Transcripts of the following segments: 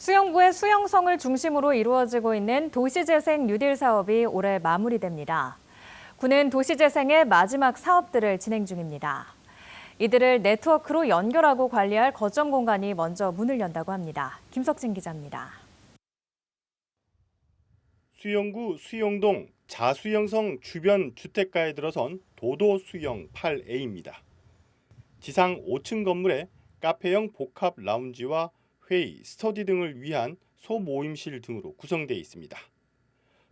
수영부의 수영성을 중심으로 이루어지고 있는 도시재생 뉴딜 사업이 올해 마무리됩니다. 구는 도시재생의 마지막 사업들을 진행 중입니다. 이들을 네트워크로 연결하고 관리할 거점 공간이 먼저 문을 연다고 합니다. 김석진 기자입니다. 수영구 수영동 자수영성 주변 주택가에 들어선 도도 수영 8A입니다. 지상 5층 건물에 카페형 복합 라운지와 회의, 스터디 등을 위한 소모임실 등으로 구성되어 있습니다.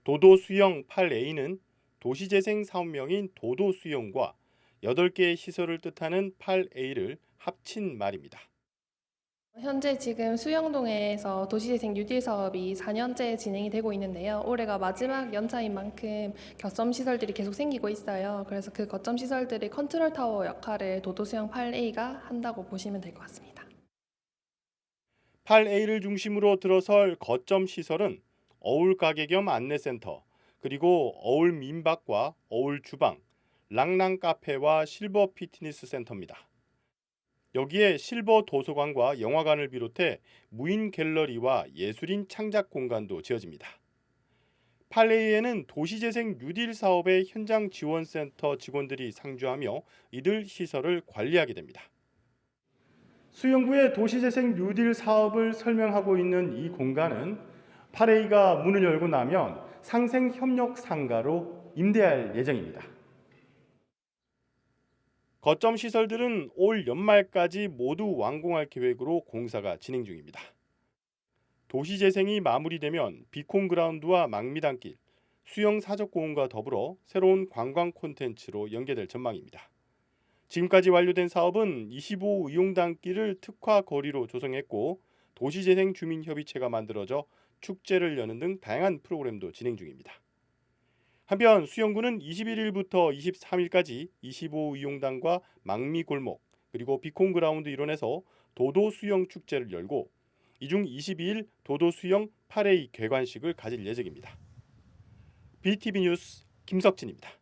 도도 수영 8A는 도시재생 사업명인 도도 수영과 8개의 시설을 뜻하는 8A를 합친 말입니다. 현재 지금 수영동에서 도시재생 뉴딜 사업이 4년째 진행이 되고 있는데요. 올해가 마지막 연차인 만큼 거점 시설들이 계속 생기고 있어요. 그래서 그 거점 시설들의 컨트롤 타워 역할을 도도수영 8A가 한다고 보시면 될 것 같습니다. 8A를 중심으로 들어설 거점 시설은 어울 가게 겸 안내센터, 그리고 어울 민박과 어울 주방, 랑랑 카페와 실버 피트니스 센터입니다. 여기에 실버 도서관과 영화관을 비롯해 무인 갤러리와 예술인 창작 공간도 지어집니다. 8A에는 도시재생 뉴딜 사업의 현장 지원센터 직원들이 상주하며 이들 시설을 관리하게 됩니다. 수영구의 도시재생 뉴딜 사업을 설명하고 있는 이 공간은 8A가 문을 열고 나면 상생협력 상가로 임대할 예정입니다. 거점 시설들은 올 연말까지 모두 완공할 계획으로 공사가 진행 중입니다. 도시 재생이 마무리되면 비콘 그라운드와 망미단길, 수영 사적 공원과 더불어 새로운 관광 콘텐츠로 연계될 전망입니다. 지금까지 완료된 사업은 25 의용단길을 특화 거리로 조성했고 도시재생 주민협의체가 만들어져 축제를 여는 등 다양한 프로그램도 진행 중입니다. 한편 수영구는 21일부터 23일까지 25 의용단과 망미골목 그리고 비콘그라운드 일원에서 도도 수영 축제를 열고 이중 22일 도도 수영 8A 개관식을 가질 예정입니다. BTV 뉴스 김석진입니다.